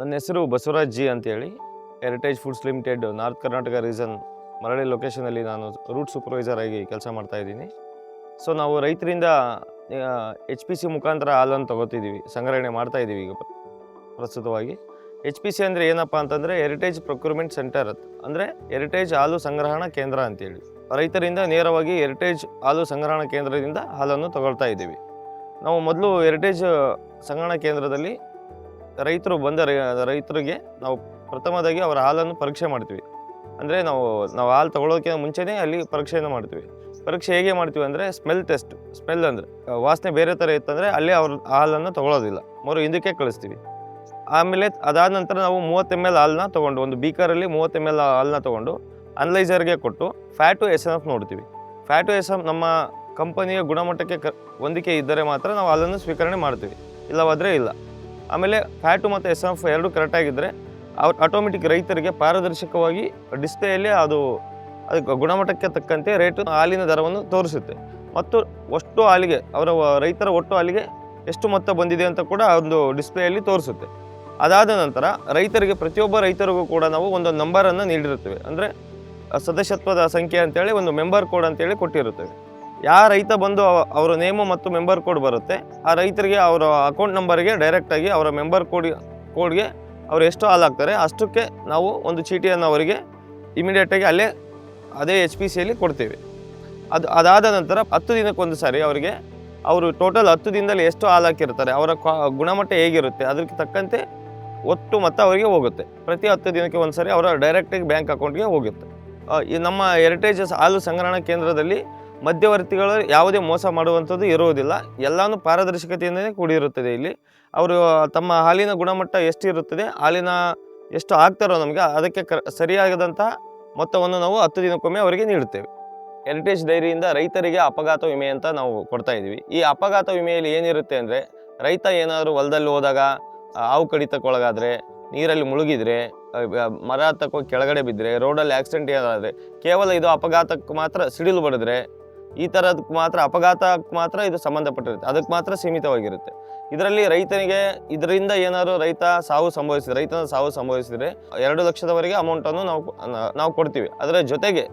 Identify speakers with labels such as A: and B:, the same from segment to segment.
A: ನನ್ನ ಹೆಸರು ಬಸವರಾಜ್ ಜಿ ಅಂತೇಳಿ. Heritage Foods Limited north Karnataka reason ಮರಳಿ ಲೊಕೇಶನಲ್ಲಿ ನಾನು ರೂಟ್ ಸೂಪರ್ವೈಸರ್ ಆಗಿ ಕೆಲಸ ಮಾಡ್ತಾ ಇದ್ದೀನಿ. ಸೊ ನಾವು ರೈತರಿಂದ ಎಚ್ ಪಿ ಸಿ ಮುಖಾಂತರ ಹಾಲನ್ನು ತೊಗೋತಿದ್ದೀವಿ, ಸಂಗ್ರಹಣೆ ಮಾಡ್ತಾ ಇದ್ದೀವಿ ಈಗ ಪ್ರಸ್ತುತವಾಗಿ. ಎಚ್ ಪಿ ಸಿ ಅಂದರೆ ಏನಪ್ಪ ಅಂತಂದರೆ ಹೆರಿಟೇಜ್ ಪ್ರೊಕ್ಯೂರ್ಮೆಂಟ್ ಸೆಂಟರ್ ಅಂದರೆ ಹೆರಿಟೇಜ್ ಹಾಲು ಸಂಗ್ರಹಣಾ ಕೇಂದ್ರ ಅಂತೇಳಿ. ರೈತರಿಂದ ನೇರವಾಗಿ ಹೆರಿಟೇಜ್ ಹಾಲು ಸಂಗ್ರಹಣಾ ಕೇಂದ್ರದಿಂದ ಹಾಲನ್ನು ತಗೊಳ್ತಾ ಇದ್ದೀವಿ. ನಾವು ಮೊದಲು ಹೆರಿಟೇಜ್ ಸಂಗ್ರಹಣಾ ಕೇಂದ್ರದಲ್ಲಿ ರೈತರು ಬಂದ ರೈತರಿಗೆ ನಾವು ಪ್ರಥಮದಾಗಿ ಅವರ ಹಾಲನ್ನು ಪರೀಕ್ಷೆ ಮಾಡ್ತೀವಿ. ಅಂದರೆ ನಾವು ನಾವು ಹಾಲು ತಗೊಳ್ಳೋಕ್ಕಿಂತ ಮುಂಚೆನೇ ಅಲ್ಲಿ ಪರೀಕ್ಷೆಯನ್ನು ಮಾಡ್ತೀವಿ. ಪರೀಕ್ಷೆ ಹೇಗೆ ಮಾಡ್ತೀವಿ ಅಂದರೆ ಸ್ಮೆಲ್ ಟೆಸ್ಟ್, ಸ್ಮೆಲ್ ಅಂದರೆ ವಾಸನೆ ಬೇರೆ ಥರ ಇತ್ತಂದರೆ ಅಲ್ಲೇ ಅವ್ರ ಹಾಲನ್ನು ತೊಗೊಳೋದಿಲ್ಲ. ಮರು ಹಿಂದಕ್ಕೆ ಕಳಿಸ್ತೀವಿ. ಆಮೇಲೆ ಅದಾದ ನಂತರ ನಾವು ಮೂವತ್ತು ಎಂ ಎಲ್ ಹಾಲನ್ನ ತೊಗೊಂಡು, ಒಂದು ಬೀಕರಲ್ಲಿ ಮೂವತ್ತು ಎಂ ಎಲ್ ಹಾಲನ್ನ ತೊಗೊಂಡು ಅನಲೈಸರ್ಗೆ ಕೊಟ್ಟು ಫ್ಯಾಟು ಎಸ್ ಎನ್ ಎಫ್ ನೋಡ್ತೀವಿ. ಫ್ಯಾಟು ಎಸ್ ಎಫ್ ನಮ್ಮ ಕಂಪನಿಯ ಗುಣಮಟ್ಟಕ್ಕೆ ಕ, ಹೊಂದಿಕೆ ಇದ್ದರೆ ಮಾತ್ರ ನಾವು ಹಾಲನ್ನು ಸ್ವೀಕರಣೆ ಮಾಡ್ತೀವಿ. ಇಲ್ಲವಾದರೆ ಇಲ್ಲ. ಆಮೇಲೆ ಫ್ಯಾಟು ಮತ್ತು ಎಸ್ ಎಫ್ ಎರಡು ಕರೆಕ್ಟಾಗಿದ್ದರೆ ಅವ್ರು ಆಟೋಮೆಟಿಕ್ ರೈತರಿಗೆ ಪಾರದರ್ಶಕವಾಗಿ ಡಿಸ್ಪ್ಲೇಯಲ್ಲಿ ಅದು ಅದಕ್ಕೆ ಗುಣಮಟ್ಟಕ್ಕೆ ತಕ್ಕಂತೆ ರೇಟು ಹಾಲಿನ ದರವನ್ನು ತೋರಿಸುತ್ತೆ. ಮತ್ತು ಅಷ್ಟು ಹಾಲಿಗೆ, ಅವರ ರೈತರ ಒಟ್ಟು ಹಾಲಿಗೆ ಎಷ್ಟು ಮೊತ್ತ ಬಂದಿದೆ ಅಂತ ಕೂಡ ಒಂದು ಡಿಸ್ಪ್ಲೇಯಲ್ಲಿ ತೋರಿಸುತ್ತೆ. ಅದಾದ ನಂತರ ರೈತರಿಗೆ ಪ್ರತಿಯೊಬ್ಬ ರೈತರಿಗೂ ಕೂಡ ನಾವು ಒಂದು ನಂಬರನ್ನು ನೀಡಿರುತ್ತೇವೆ. ಅಂದರೆ ಸದಸ್ಯತ್ವದ ಸಂಖ್ಯೆ ಅಂತೇಳಿ ಒಂದು ಮೆಂಬರ್ ಕೋಡ್ ಅಂತೇಳಿ ಕೊಟ್ಟಿರುತ್ತೇವೆ. ಯಾವ ರೈತ ಬಂದು ಅವರ ನೇಮು ಮತ್ತು ಮೆಂಬರ್ ಕೋಡ್ ಬರುತ್ತೆ, ಆ ರೈತರಿಗೆ ಅವರ ಅಕೌಂಟ್ ನಂಬರ್ಗೆ ಡೈರೆಕ್ಟಾಗಿ ಅವರ ಮೆಂಬರ್ ಕೋಡ್ ಕೋಡ್ಗೆ ಅವ್ರು ಎಷ್ಟು ಹಾಲು ಹಾಕ್ತಾರೆ, ಅಷ್ಟಕ್ಕೆ ನಾವು ಒಂದು ಚೀಟಿಯನ್ನು ಅವರಿಗೆ ಇಮಿಡಿಯೇಟಾಗಿ ಅಲ್ಲೇ ಅದೇ ಎಚ್ ಪಿ ಸಿಯಲ್ಲಿ ಕೊಡ್ತೀವಿ. ಅದು ಅದಾದ ನಂತರ ಹತ್ತು ದಿನಕ್ಕೊಂದು ಸಾರಿ ಅವರಿಗೆ ಅವರು ಟೋಟಲ್ ಹತ್ತು ದಿನದಲ್ಲಿ ಎಷ್ಟು ಹಾಲು ಹಾಕಿರ್ತಾರೆ, ಅವರ ಗುಣಮಟ್ಟ ಹೇಗಿರುತ್ತೆ, ಅದಕ್ಕೆ ತಕ್ಕಂತೆ ಒಟ್ಟು ಮೊತ್ತ ಅವರಿಗೆ ಹೋಗುತ್ತೆ. ಪ್ರತಿ ಹತ್ತು ದಿನಕ್ಕೆ ಒಂದು ಸಾರಿ ಅವರ ಡೈರೆಕ್ಟಾಗಿ ಬ್ಯಾಂಕ್ ಅಕೌಂಟ್ಗೆ ಹೋಗುತ್ತೆ. ನಮ್ಮ ಹೆರಿಟೇಜಸ್ ಹಾಲು ಸಂಗ್ರಹಣಾ ಕೇಂದ್ರದಲ್ಲಿ ಮಧ್ಯವರ್ತಿಗಳು ಯಾವುದೇ ಮೋಸ ಮಾಡುವಂಥದ್ದು ಇರುವುದಿಲ್ಲ. ಎಲ್ಲಾನು ಪಾರದರ್ಶಕತೆಯಿಂದಲೇ ಕೂಡಿರುತ್ತದೆ ಇಲ್ಲಿ. ಅವರು ತಮ್ಮ ಹಾಲಿನ ಗುಣಮಟ್ಟ ಎಷ್ಟಿರುತ್ತದೆ, ಹಾಲಿನ ಎಷ್ಟು ಆಗ್ತಾರೋ ನಮಗೆ ಅದಕ್ಕೆ ಕ ಸರಿಯಾದಂತಹ ಮೊತ್ತವನ್ನು ನಾವು ಹತ್ತು ದಿನಕ್ಕೊಮ್ಮೆ ಅವರಿಗೆ ನೀಡುತ್ತೇವೆ. ಹೆರಿಟೇಜ್ ಡೈರಿಯಿಂದ ರೈತರಿಗೆ ಅಪಘಾತ ವಿಮೆ ಅಂತ ನಾವು ಕೊಡ್ತಾ ಇದ್ದೀವಿ. ಈ ಅಪಘಾತ ವಿಮೆಯಲ್ಲಿ ಏನಿರುತ್ತೆ ಅಂದರೆ, ರೈತ ಏನಾದರೂ ಹೊಲದಲ್ಲಿ ಹೋದಾಗ ಹಾವು ಕಡಿತಕ್ಕೊಳಗಾದರೆ, ನೀರಲ್ಲಿ ಮುಳುಗಿದ್ರೆ ಮರ ತಕ್ಕೋ ಕೆಳಗಡೆ ಬಿದ್ದರೆ ರೋಡಲ್ಲಿ ಆಕ್ಸಿಡೆಂಟ್ ಏನಾದರೆ, ಕೇವಲ ಇದು ಅಪಘಾತಕ್ಕೆ ಮಾತ್ರ ಸಿಡಿಲು ಬಡಿದ್ರೆ ಈ ಥರದಕ್ಕೆ ಮಾತ್ರ, ಅಪಘಾತಕ್ಕೆ ಮಾತ್ರ ಇದು ಸಂಬಂಧಪಟ್ಟಿರುತ್ತೆ. ಅದಕ್ಕೆ ಮಾತ್ರ ಸೀಮಿತವಾಗಿರುತ್ತೆ. ಇದರಲ್ಲಿ ರೈತನಿಗೆ, ಇದರಿಂದ ಏನಾದರೂ ರೈತ ಸಾವು ಸಂಭವಿಸಿದ್ರೆ, ರೈತನ ಸಾವು ಸಂಭವಿಸಿದರೆ ಎರಡು ಲಕ್ಷದವರೆಗೆ ಅಮೌಂಟನ್ನು ನಾವು ನಾವು ಕೊಡ್ತೀವಿ. ಅದರ ಜೊತೆಗೆ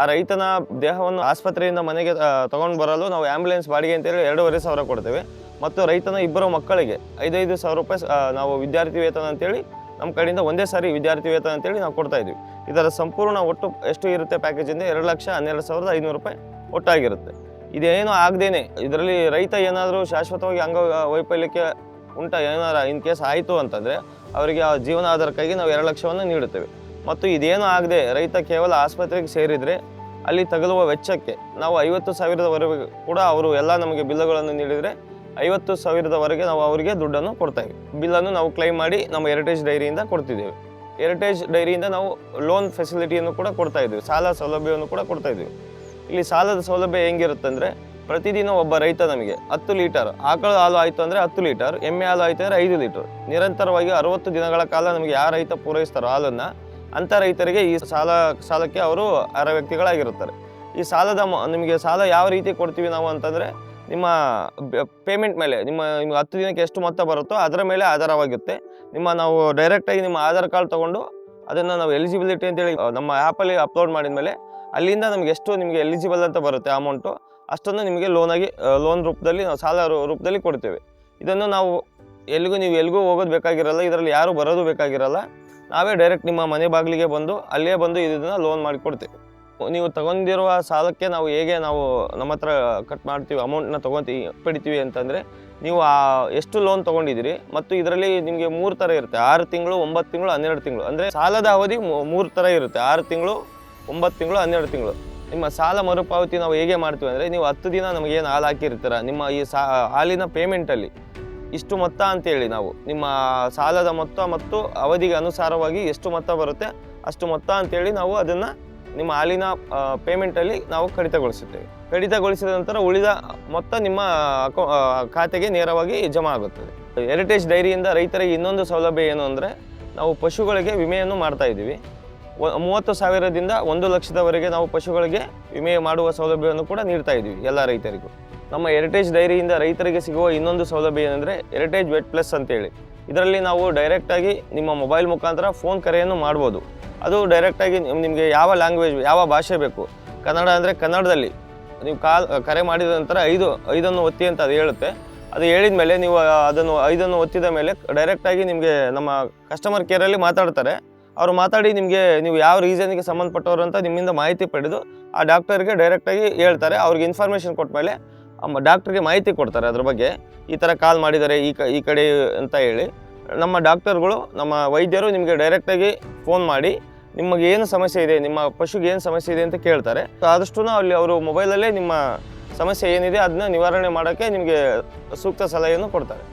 A: ಆ ರೈತನ ದೇಹವನ್ನು ಆಸ್ಪತ್ರೆಯಿಂದ ಮನೆಗೆ ತಗೊಂಡು ಬರಲು ನಾವು ಆ್ಯಂಬುಲೆನ್ಸ್ ಬಾಡಿಗೆ ಅಂತೇಳಿ ಎರಡೂವರೆ ಸಾವಿರ ಕೊಡ್ತೇವೆ. ಮತ್ತು ರೈತನ ಇಬ್ಬರು ಮಕ್ಕಳಿಗೆ ಐದೈದು ಸಾವಿರ ರೂಪಾಯಿ ನಾವು ವಿದ್ಯಾರ್ಥಿ ವೇತನ ಅಂತೇಳಿ, ನಮ್ಮ ಕಡೆಯಿಂದ ಒಂದೇ ಸಾರಿ ವಿದ್ಯಾರ್ಥಿ ವೇತನ ಅಂತೇಳಿ ನಾವು ಕೊಡ್ತಾ ಇದ್ವಿ ಇದರ ಸಂಪೂರ್ಣ ಒಟ್ಟು ಎಷ್ಟು ಇರುತ್ತೆ ಪ್ಯಾಕೇಜಿಂದ ಎರಡು ಲಕ್ಷ ಹನ್ನೆರಡು ಸಾವಿರದ ಐನೂರು ರೂಪಾಯಿ. ಒಟ್ಟಾಗಿರುತ್ತೆ. ಇದೇನು ಆಗದೇನೆ. ಇದರಲ್ಲಿ ರೈತ ಏನಾದರೂ ಶಾಶ್ವತವಾಗಿ ಅಂಗ ವೈಫಲ್ಯಕ್ಕೆ ಉಂಟ ಏನಾರ ಇನ್ ಕೇಸ್ ಆಯಿತು ಅಂತಂದರೆ ಅವರಿಗೆ ಆ ಜೀವನಾಧಾರಕ್ಕಾಗಿ ನಾವು ಎರಡು ಲಕ್ಷವನ್ನು ನೀಡುತ್ತೇವೆ. ಮತ್ತು ಇದೇನು ಆಗದೆ ರೈತ ಕೇವಲ ಆಸ್ಪತ್ರೆಗೆ ಸೇರಿದರೆ ಅಲ್ಲಿ ತಗಲುವ ವೆಚ್ಚಕ್ಕೆ ನಾವು ಐವತ್ತು ಸಾವಿರದವರೆಗೆ ಕೂಡ ಅವರು ಎಲ್ಲ ನಮಗೆ ಬಿಲ್ಲುಗಳನ್ನು ನೀಡಿದರೆ ಐವತ್ತು ಸಾವಿರದವರೆಗೆ ನಾವು ಅವರಿಗೆ ದುಡ್ಡನ್ನು ಕೊಡ್ತೇವೆ. ಬಿಲ್ಲನ್ನು ನಾವು ಕ್ಲೈಮ್ ಮಾಡಿ ನಮ್ಮ ಹೆರಿಟೇಜ್ ಡೈರಿಯಿಂದ ಕೊಡ್ತಿದ್ದೇವೆ. ಹೆರಿಟೇಜ್ ಡೈರಿಯಿಂದ ನಾವು ಲೋನ್ ಫೆಸಿಲಿಟಿಯನ್ನು ಕೂಡ ಕೊಡ್ತಾ ಸಾಲ ಸೌಲಭ್ಯವನ್ನು ಕೂಡ ಕೊಡ್ತಾ ಇಲ್ಲಿ ಸಾಲದ ಸೌಲಭ್ಯ ಹೆಂಗಿರುತ್ತೆ ಅಂದರೆ ಪ್ರತಿದಿನ ಒಬ್ಬ ರೈತ ನಮಗೆ ಹತ್ತು ಲೀಟರ್ ಆಕಳು ಹಾಲು ಆಯಿತು ಅಂದರೆ ಹತ್ತು ಲೀಟರ್, ಎಮ್ಮೆ ಹಾಲು ಆಯಿತು ಅಂದರೆ ಐದು ಲೀಟರ್. ನಿರಂತರವಾಗಿ ಅರವತ್ತು ದಿನಗಳ ಕಾಲ ನಮಗೆ ಯಾವ ರೈತ ಪೂರೈಸ್ತಾರೋ ಹಾಲನ್ನು ಅಂಥ ರೈತರಿಗೆ ಈ ಸಾಲ, ಸಾಲಕ್ಕೆ ಅವರು ಅರ್ಹ ವ್ಯಕ್ತಿಗಳಾಗಿರುತ್ತಾರೆ. ಈ ಸಾಲದ ನಿಮಗೆ ಸಾಲ ಯಾವ ರೀತಿ ಕೊಡ್ತೀವಿ ನಾವು ಅಂತಂದರೆ ನಿಮ್ಮ ಪೇಮೆಂಟ್ ಮೇಲೆ, ನಿಮ್ಮ, ನಿಮ್ಗೆ ಹತ್ತು ದಿನಕ್ಕೆ ಎಷ್ಟು ಮೊತ್ತ ಬರುತ್ತೋ ಅದರ ಮೇಲೆ ಆಧಾರವಾಗಿರುತ್ತೆ. ನಿಮ್ಮ ನಾವು ಡೈರೆಕ್ಟಾಗಿ ನಿಮ್ಮ ಆಧಾರ್ ಕಾರ್ಡ್ ತೊಗೊಂಡು ಅದನ್ನು ನಾವು ಎಲಿಜಿಬಿಲಿಟಿ ಅಂತೇಳಿ ನಮ್ಮ ಆ್ಯಪಲ್ಲಿ ಅಪ್ಲೋಡ್ ಮಾಡಿದ ಮೇಲೆ ಅಲ್ಲಿಂದ ನಮಗೆ ಎಷ್ಟು ನಿಮಗೆ ಎಲಿಜಿಬಲ್ ಅಂತ ಬರುತ್ತೆ ಅಮೌಂಟು ಅಷ್ಟನ್ನು ನಿಮಗೆ ಲೋನಾಗಿ ಲೋನ್ ರೂಪದಲ್ಲಿ ನಾವು ಸಾಲ ರೂಪದಲ್ಲಿ ಕೊಡ್ತೇವೆ. ಇದನ್ನು ನಾವು ಎಲ್ಲಿಗೂ ನೀವು ಎಲ್ಲಿಗೂ ಹೋಗೋದು ಬೇಕಾಗಿರಲ್ಲ, ಇದರಲ್ಲಿ ಯಾರು ಬರೋದು ಬೇಕಾಗಿರಲ್ಲ, ನಾವೇ ಡೈರೆಕ್ಟ್ ನಿಮ್ಮ ಮನೆ ಬಾಗಿಲಿಗೆ ಬಂದು ಅಲ್ಲೇ ಬಂದು ಇದನ್ನು ಲೋನ್ ಮಾಡಿಕೊಡ್ತೇವೆ ನೀವು ತಗೊಂಡಿರುವ ಸಾಲಕ್ಕೆ ನಾವು ಹೇಗೆ ನಾವು ನಮ್ಮ ಹತ್ರ ಕಟ್ ಮಾಡ್ತೀವಿ ಅಮೌಂಟ್ನ ತೊಗೊತೀವಿ ಪಡಿತೀವಿ ಅಂತಂದರೆ, ನೀವು ಆ, ಎಷ್ಟು ಲೋನ್ ತೊಗೊಂಡಿದ್ದೀರಿ ಮತ್ತು ಇದರಲ್ಲಿ ನಿಮಗೆ ಮೂರು ಥರ ಇರುತ್ತೆ. ಆರು ತಿಂಗಳು, ಒಂಬತ್ತು ತಿಂಗಳು, ಹನ್ನೆರಡು ತಿಂಗಳು. ಅಂದರೆ ಸಾಲದ ಅವಧಿ ಮೂರು ಥರ ಇರುತ್ತೆ. ಆರು ತಿಂಗಳು ಒಂಬತ್ತು ತಿಂಗಳು, ಹನ್ನೆರಡು ತಿಂಗಳು. ನಿಮ್ಮ ಸಾಲ ಮರುಪಾವತಿ ನಾವು ಹೇಗೆ ಮಾಡ್ತೀವಿ ಅಂದರೆ ನೀವು ಹತ್ತು ದಿನ ನಮಗೇನು ಹಾಲು ಹಾಕಿರ್ತೀರ? ನಿಮ್ಮ ಈ ಸಾ ಹಾಲಿನ ಪೇಮೆಂಟಲ್ಲಿ ಇಷ್ಟು ಮೊತ್ತ ಅಂತೇಳಿ ನಾವು. ನಿಮ್ಮ ಸಾಲದ ಮೊತ್ತ ಮತ್ತು ಅವಧಿಗೆ ಅನುಸಾರವಾಗಿ ಎಷ್ಟು ಮೊತ್ತ ಬರುತ್ತೆ, ಅಷ್ಟು ಮೊತ್ತ ಅಂತೇಳಿ ನಾವು ಅದನ್ನು ನಿಮ್ಮ ಹಾಲಿನ ಪೇಮೆಂಟಲ್ಲಿ ನಾವು ಕಡಿತಗೊಳಿಸುತ್ತೇವೆ. ಕಡಿತಗೊಳಿಸಿದ ನಂತರ ಉಳಿದ ಮೊತ್ತ ನಿಮ್ಮ ಅಕೌ ಖಾತೆಗೆ ನೇರವಾಗಿ ಜಮಾ ಆಗುತ್ತದೆ. ಹೆರಿಟೇಜ್ ಡೈರಿಯಿಂದ ರೈತರಿಗೆ ಇನ್ನೊಂದು ಸೌಲಭ್ಯ ಏನು ಅಂದರೆ ನಾವು ಪಶುಗಳಿಗೆ ವಿಮೆಯನ್ನು ಮಾಡ್ತಾ ಇದ್ದೀವಿ. ಮೂವತ್ತು ಸಾವಿರದಿಂದ ಒಂದು ಲಕ್ಷದವರೆಗೆ ನಾವು ಪಶುಗಳಿಗೆ ವಿಮೆ ಮಾಡುವ ಸೌಲಭ್ಯವನ್ನು ಕೂಡ ನೀಡ್ತಾ ಇದ್ದೀವಿ ಎಲ್ಲ ರೈತರಿಗೂ. ನಮ್ಮ ಹೆರಿಟೇಜ್ ಡೈರಿಯಿಂದ ರೈತರಿಗೆ ಸಿಗುವ ಇನ್ನೊಂದು ಸೌಲಭ್ಯ ಏನಂದರೆ ಹೆರಿಟೇಜ್ ವೆಟ್ ಪ್ಲಸ್ ಅಂತೇಳಿ. ಇದರಲ್ಲಿ ನಾವು ಡೈರೆಕ್ಟಾಗಿ ನಿಮ್ಮ ಮೊಬೈಲ್ ಮುಖಾಂತರ ಫೋನ್ ಕರೆಯನ್ನು ಮಾಡ್ಬೋದು. ಅದು ಡೈರೆಕ್ಟಾಗಿ ನಿಮಗೆ ಯಾವ ಲ್ಯಾಂಗ್ವೇಜ್ ಯಾವ ಭಾಷೆ ಬೇಕು? ಕನ್ನಡ ಅಂದರೆ ಕನ್ನಡದಲ್ಲಿ. ನೀವು ಕಾಲ್ ಕರೆ ಮಾಡಿದ ನಂತರ ಐದು ಐದನ್ನು ಒತ್ತಿ ಅಂತ ಅದು ಹೇಳುತ್ತೆ. ಅದು ಹೇಳಿದ ಮೇಲೆ ನೀವು ಅದನ್ನು ಐದನ್ನು ಒತ್ತಿದ ಮೇಲೆ ಡೈರೆಕ್ಟಾಗಿ ನಿಮಗೆ ನಮ್ಮ ಕಸ್ಟಮರ್ ಕೇರಲ್ಲಿ ಮಾತಾಡ್ತಾರೆ. ಅವರು ಮಾತಾಡಿ ನಿಮಗೆ ನೀವು ಯಾವ ರೀಸನ್ಗೆ ಸಂಬಂಧಪಟ್ಟವರು ಅಂತ ನಿಮ್ಮಿಂದ ಮಾಹಿತಿ ಪಡೆದು ಆ ಡಾಕ್ಟರ್ಗೆ ಡೈರೆಕ್ಟಾಗಿ ಹೇಳ್ತಾರೆ. ಅವ್ರಿಗೆ ಇನ್ಫಾರ್ಮೇಷನ್ ಕೊಟ್ಟ ಮೇಲೆ ಡಾಕ್ಟ್ರಿಗೆ ಮಾಹಿತಿ ಕೊಡ್ತಾರೆ ಅದ್ರ ಬಗ್ಗೆ. ಈ ಥರ ಕಾಲ್ ಮಾಡಿದ್ದಾರೆ ಈ ಕ ಈ ಕಡೆ ಅಂತ ಹೇಳಿ. ನಮ್ಮ ಡಾಕ್ಟರ್ಗಳು, ನಮ್ಮ ವೈದ್ಯರು ನಿಮಗೆ ಡೈರೆಕ್ಟಾಗಿ ಫೋನ್ ಮಾಡಿ ನಿಮಗೆ ಏನು ಸಮಸ್ಯೆ ಇದೆ, ನಿಮ್ಮ ಪಶುಗೆ ಏನು ಸಮಸ್ಯೆ ಇದೆ ಅಂತ ಕೇಳ್ತಾರೆ. ಆದಷ್ಟು ಅಲ್ಲಿ ಅವರು ಮೊಬೈಲಲ್ಲೇ ನಿಮ್ಮ ಸಮಸ್ಯೆ ಏನಿದೆ ಅದನ್ನ ನಿವಾರಣೆ ಮಾಡೋಕ್ಕೆ ನಿಮಗೆ ಸೂಕ್ತ ಸಲಹೆಯನ್ನು ಕೊಡ್ತಾರೆ.